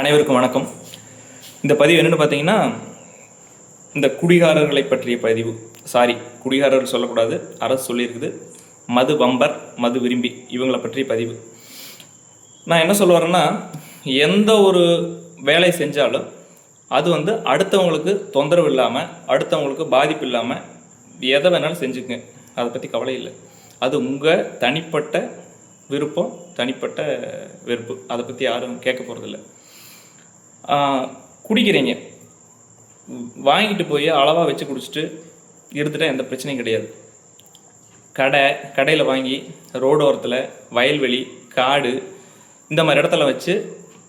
அனைவருக்கும் வணக்கம். இந்த பதிவு என்னென்னு பார்த்தீங்கன்னா இந்த குடிகாரர்களை பற்றிய பதிவு. சாரி குடிகாரர் சொல்லக்கூடாது அரசு சொல்லியிருக்குது. மது பம்பர் மது விரும்பி இவங்களை பற்றிய பதிவு. நான் என்ன சொல்ல வரேன்னா எந்த ஒரு வேலை செஞ்சாலும் அது வந்து அடுத்தவங்களுக்கு தொந்தரவு இல்லாமல் அடுத்தவங்களுக்கு பாதிப்பு இல்லாமல் எதை வேணாலும் செஞ்சுக்குங்க. அதை பற்றி கவலை இல்லை. அது உங்கள் தனிப்பட்ட விருப்பம் தனிப்பட்ட வெறுப்பு. அதை பற்றி யாரும் கேட்க போகிறதில்ல குடிக்கிறீங்க. வாங்கிட்டு போய் அளவாக வச்சு குடிச்சிட்டு இருந்துட்டா எந்த பிரச்சனையும் கிடையாது. கடை கடையில் வாங்கி ரோடோரத்தில் வயல்வெளி காடு இந்த மாதிரி இடத்துல வச்சு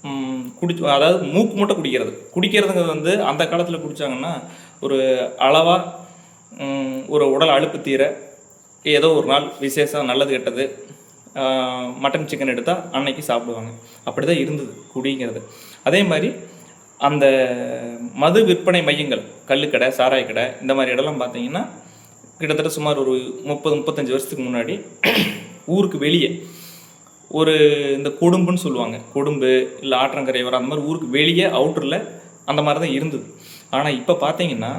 ம், குடிச்சு அதாவது மூக்கு மூட்டை குடிக்கிறது. குடிக்கிறதுங்கிறது வந்து அந்த காலத்தில் குடித்தாங்கன்னா ஒரு அளவாக ஒரு உடல் அழுப்பு தீர ஏதோ ஒரு நாள் விசேஷம் நல்லது கெட்டது மட்டன் சிக்கன் எடுத்தால் அன்னைக்கு சாப்பிடுவாங்க. அப்படி தான் இருந்தது குடிங்கிறது. அதே மாதிரி அந்த மது விற்பனை மையங்கள் கல்லுக்கடை சாராய கடை இந்த மாதிரி இடம்லாம் பார்த்தீங்கன்னா கிட்டத்தட்ட சுமார் ஒரு முப்பது முப்பத்தஞ்சு வருஷத்துக்கு முன்னாடி ஊருக்கு வெளியே ஒரு இந்த கொடும்புன்னு சொல்லுவாங்க. கொடும்பு இல்லை ஆற்றங்கரை வர அந்த மாதிரி ஊருக்கு வெளியே அவுட்டரில் அந்த மாதிரி தான் இருந்தது. ஆனால் இப்போ பார்த்தீங்கன்னா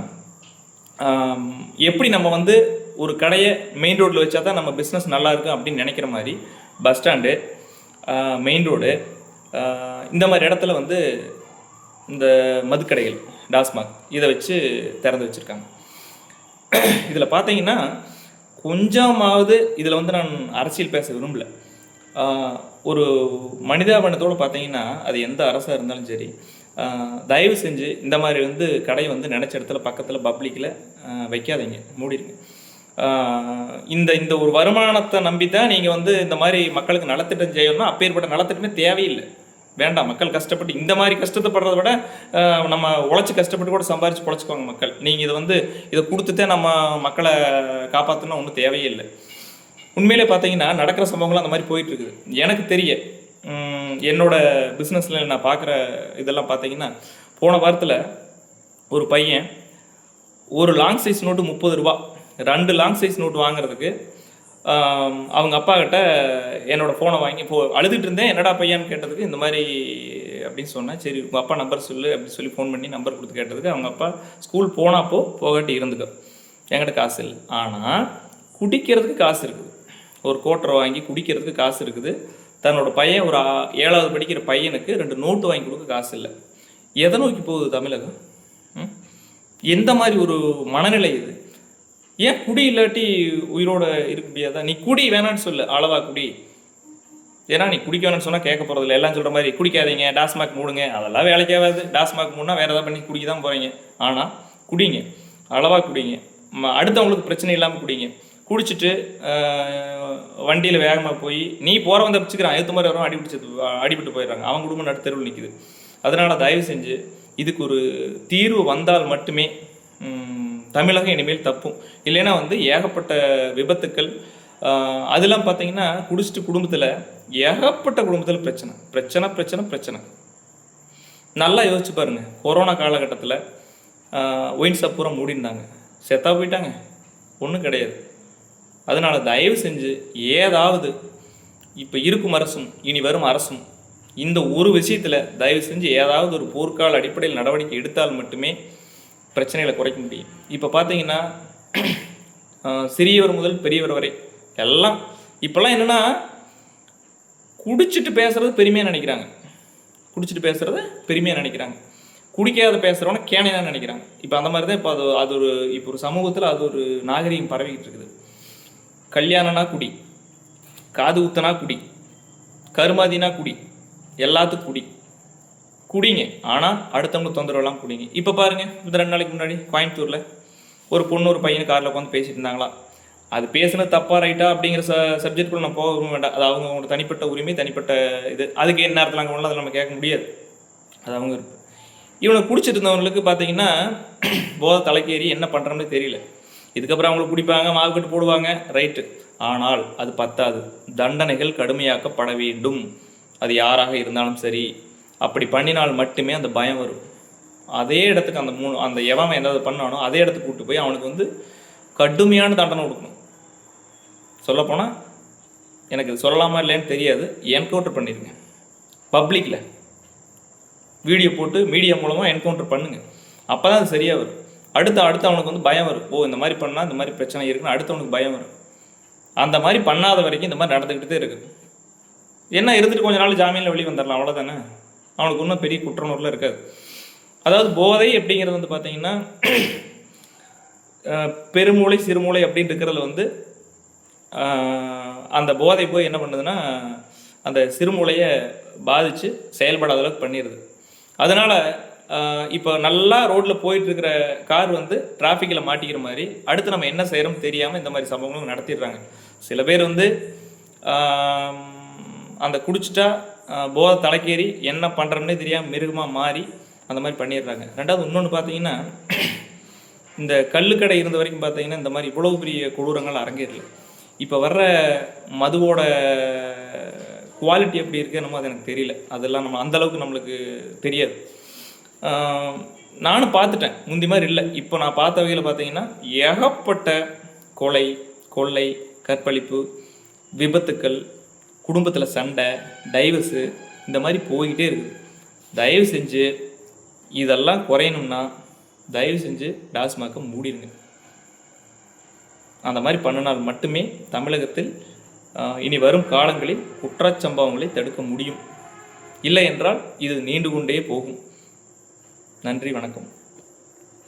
எப்படி நம்ம வந்து ஒரு கடையை மெயின் ரோட்டில் வச்சா தான் நம்ம பிஸ்னஸ் நல்லா இருக்கும் அப்படின்னு நினைக்கிற மாதிரி பஸ் ஸ்டாண்டு மெயின் ரோடு இந்த மாதிரி இடத்துல வந்து இந்த மதுக்கடைகள் டாஸ்மாக் இதை வச்சு திறந்து வச்சுருக்காங்க. இதில் பார்த்தீங்கன்னா கொஞ்சமாவது இதில் வந்து நான் அரசியல் பேச விரும்பல. ஒரு மனிதாபனத்தோடு பார்த்தீங்கன்னா அது எந்த அரசாக இருந்தாலும் சரி தயவு செஞ்சு இந்த மாதிரி வந்து கடை வந்து நினச்ச இடத்துல பக்கத்தில் பப்ளிக்கில் வைக்காதீங்க மூடிடுங்க இந்த இந்த ஒரு வருமானத்தை நம்பி தான் நீங்கள் வந்து இந்த மாதிரி மக்களுக்கு நலத்திட்டம் செய்யணும்னா அப்பேற்பட்ட நலத்திட்டமே தேவையில்லை. வேண்டாம் மக்கள் கஷ்டப்பட்டு இந்த மாதிரி கஷ்டத்தைப்படுறத விட நம்ம உழைச்சி கஷ்டப்பட்டு கூட சம்பாரித்து பொழைச்சிக்கோங்க மக்கள். நீங்கள் இதை வந்து இதை கொடுத்துட்டே நம்ம மக்களை காப்பாற்றணும் ஒன்றும் தேவையே இல்லை உண்மையிலே பார்த்தீங்கன்னா நடக்கிற சம்பவங்கள்லாம் அந்த மாதிரி போயிட்டுருக்குது. எனக்கு தெரிய என்னோட பிஸ்னஸில் நான் பார்க்குற இதெல்லாம் பார்த்தீங்கன்னா போன வாரத்தில் ஒரு பையன் ஒரு லாங் சைஸ் நோட்டு முப்பது ரூபா ரெண்டு லாங் சைஸ் நோட்டு வாங்குறதுக்கு அவங்க அப்பா கிட்ட என்னோட ஃபோனை வாங்கி போ அழுதுட்டு இருந்தேன் என்னடா பையன்னு கேட்டதுக்கு இந்த மாதிரி அப்படின்னு சொன்னேன். சரி உங்கள் அப்பா நம்பர் சொல்லு அப்படின்னு சொல்லி ஃபோன் பண்ணி நம்பர் கொடுத்து கேட்டதுக்கு அவங்க அப்பா ஸ்கூல் போனாப்போ போகாட்டி இருந்துக்கோ. என்கிட்ட காசு இல்லை. ஆனால் குடிக்கிறதுக்கு காசு இருக்குது. ஒரு கோட்டரை வாங்கி குடிக்கிறதுக்கு காசு இருக்குது. தன்னோட பையன் ஒரு ஏழாவது படிக்கிற பையனுக்கு ரெண்டு நோட்டு வாங்கி கொடுக்க காசு இல்லை. எதை நோக்கி போகுது தமிழகம்? ம்? எந்த மாதிரி ஒரு மனநிலை இது? ஏன் குடி இல்லாட்டி உயிரோட இருக்க முடியாதா? நீ குடி வேணான்னு சொல்லு அளவா குடி. ஏன்னா நீ குடிக்க வேணாம்னு சொன்னால் கேட்க போகிறதில்ல எல்லாம் சொல்கிற மாதிரி குடிக்காதீங்க டாஸ்மாக் மூடுங்க. அதெல்லாம் வேலைக்காகாது டாஸ்மாக் மூடனா வேறு ஏதாவது பண்ணி குடிக்க தான் போகிறீங்க ஆனால் குடிங்க. அளவாக குடிங்க. அடுத்தவங்களுக்கு பிரச்சனை இல்லாமல் குடிங்க. குடிச்சிட்டு வண்டியில் வேகமாக போய் நீ போகிறவன் தப்பிச்சுக்கிறான். ஏற்ற மாதிரி வரும் அடிபிடிச்சு அடிபட்டு போயிடுறாங்க. அவங்க குடும்பம் நடு தெருவில் நிற்குது அதனால் தயவு செஞ்சு இதுக்கு ஒரு தீர்வு வந்தால் மட்டுமே தமிழகம் இனிமேல் தப்பும். இல்லைன்னா வந்து ஏகப்பட்ட விபத்துக்கள் அதெல்லாம் பார்த்தீங்கன்னா குடிச்சிட்டு குடும்பத்தில் ஏகப்பட்ட குடும்பத்தில் பிரச்சனை. பிரச்சனை பிரச்சனை பிரச்சனை. நல்லா யோசிச்சு பாருங்க. கொரோனா காலகட்டத்தில் ஒயின் ஷாப் பூரா மூடிருந்தாங்க செத்தா போயிட்டாங்க. ஒன்றும் கிடையாது. அதனால் தயவு செஞ்சு ஏதாவது இப்போ இருக்கும் அரசும் இனி வரும் அரசும் இந்த ஒரு விஷயத்தில் தயவு செஞ்சு ஏதாவது ஒரு போர்க்கால அடிப்படையில் நடவடிக்கை எடுத்தால் மட்டுமே பிரச்சனைகளை குறைக்க முடியும். இப்போ பார்த்தீங்கன்னா சிறியவர் முதல் பெரியவர் வரை எல்லாம் இப்போல்லாம் என்னென்னா குடிச்சிட்டு பேசுகிறது பெருமையாக நினைக்கிறாங்க. குடிச்சிட்டு பேசுகிறது பெருமையாக நினைக்கிறாங்க. குடிக்காத பேசுகிறவன கேனையாக நினைக்கிறாங்க. இப்போ அந்த மாதிரி தான் இப்போ அது அது ஒரு இப்போ ஒரு சமூகத்தில் அது ஒரு நாகரீகம் பரவிக்கிட்டு இருக்குது. கல்யாணனா குடி காது ஊத்தனா குடி கருமாதினா குடி எல்லாத்துக்கும் குடி. குடிங்க. ஆனால் அடுத்தவங்களுக்கு தொந்தரவுலாம் குடிங்க. இப்போ பாருங்கள் இந்த ரெண்டு நாளைக்கு முன்னாடி கோயம்புத்தூரில் ஒரு பொண்ணு ஒரு பையன் காரில் உட்காந்து பேசிட்டு இருந்தாங்களா? அது பேசுனது தப்பாக ரைட்டா அப்படிங்கிற ச சப்ஜெக்ட்குள்ள நம்ம போக வேண்டாம். அது அவங்க அவங்களோட தனிப்பட்ட உரிமை தனிப்பட்ட இது. அதுக்கு என்ன நேரத்தில் அங்கே அதை நம்ம கேட்க முடியாது. அது அவங்க விருப்பம். இவனை குடிச்சிட்டு இருந்தவங்களுக்கு பார்த்தீங்கன்னா போதை தலைக்கேறி என்ன பண்ணுறோம்னு தெரியல. இதுக்கப்புறம் அவங்களுக்கு குடிப்பாங்க மாவு கட்டு போடுவாங்க ரைட்டு. ஆனால் அது பத்தாது. தண்டனைகள் கடுமையாக்கப்பட வேண்டும். அது யாராக இருந்தாலும் சரி அப்படி பண்ணினால் மட்டுமே அந்த பயம் வரும். அதே இடத்துக்கு அந்த மூணு அந்த எவன் ஏதாவது பண்ணானோ அதே இடத்துக்கு கூப்பிட்டு போய் அவனுக்கு வந்து கடுமையான தண்டனை கொடுக்கணும். சொல்லப்போனால் எனக்கு இது சொல்லலாமா இல்லைன்னு தெரியாது. என்கவுண்டர் பண்ணிடுங்க பப்ளிக்கில் வீடியோ போட்டு மீடியா மூலமாக என்கவுண்டர் பண்ணுங்கள் அப்போ தான் அது சரியாக வரும். அடுத்து அடுத்து அவனுக்கு வந்து பயம் வரும். ஓ இந்த மாதிரி பண்ணால் இந்த மாதிரி பிரச்சனை இருக்குன்னு அடுத்து அவனுக்கு பயம் வரும். அந்த மாதிரி பண்ணாத வரைக்கும் இந்த மாதிரி நடந்துக்கிட்டு இருக்குது என்ன இருந்துட்டு கொஞ்ச நாள் ஜாமீனில் வெளியே வந்துடலாம் அவ்வளோதானே அவனுக்கு இன்னும் பெரிய குற்றநூறில் இருக்காது. அதாவது போதை அப்படிங்கிறது வந்து பார்த்தீங்கன்னா பெருமூளை சிறுமூளை அப்படின்னு இருக்கிறதுல வந்து அந்த போதை போய் என்ன பண்ணுதுன்னா அந்த சிறுமூளையை பாதித்து செயல்படாத அளவுக்கு பண்ணிடுது அதனால் இப்போ நல்லா ரோட்டில் போயிட்டு இருக்கிற கார் வந்து டிராஃபிக்கில் மாட்டிக்கிற மாதிரி அடுத்து நம்ம என்ன செய்கிறோம் தெரியாமல் இந்த மாதிரி சம்பவங்களும் நடத்திடுறாங்க. சில பேர் வந்து அந்த குடிச்சிட்டா போதை தலைக்கேறி என்ன பண்ணுறோம்னே தெரியாமல் மிருகமாக மாறி அந்த மாதிரி பண்ணிடுறாங்க. ரெண்டாவது இன்னொன்று பார்த்தீங்கன்னா இந்த கல்லுக்கடை இருந்த வரைக்கும் பார்த்தீங்கன்னா இந்த மாதிரி இவ்வளவு பெரிய கொடூரங்கள் அரங்கேறல. இப்போ வர்ற மதுவோட குவாலிட்டி எப்படி இருக்கு நம்ம அது எனக்கு தெரியல. அதெல்லாம் நம்ம அந்த அளவுக்கு நம்மளுக்கு தெரியாது. நானும் பார்த்துட்டேன். முந்தி மாதிரி இல்லை. இப்போ நான் பார்த்த வகையில் பார்த்தீங்கன்னா ஏகப்பட்ட கொலை கொள்ளை கற்பழிப்பு விபத்துக்கள் குடும்பத்தில் சண்டை டைவர்ஸு இந்த மாதிரி போய்கிட்டே இருக்குது. தயவு செஞ்சு இதெல்லாம் குறையணும்னா தயவு செஞ்சு டாஸ்மாகை மூடிடுங்க அந்த மாதிரி பண்ணினால் மட்டுமே தமிழகத்தில் இனி வரும் காலங்களில் குற்றச்சம்பவங்களை தடுக்க முடியும். இல்லை என்றால் இது நீண்டு கொண்டே போகும். நன்றி வணக்கம்.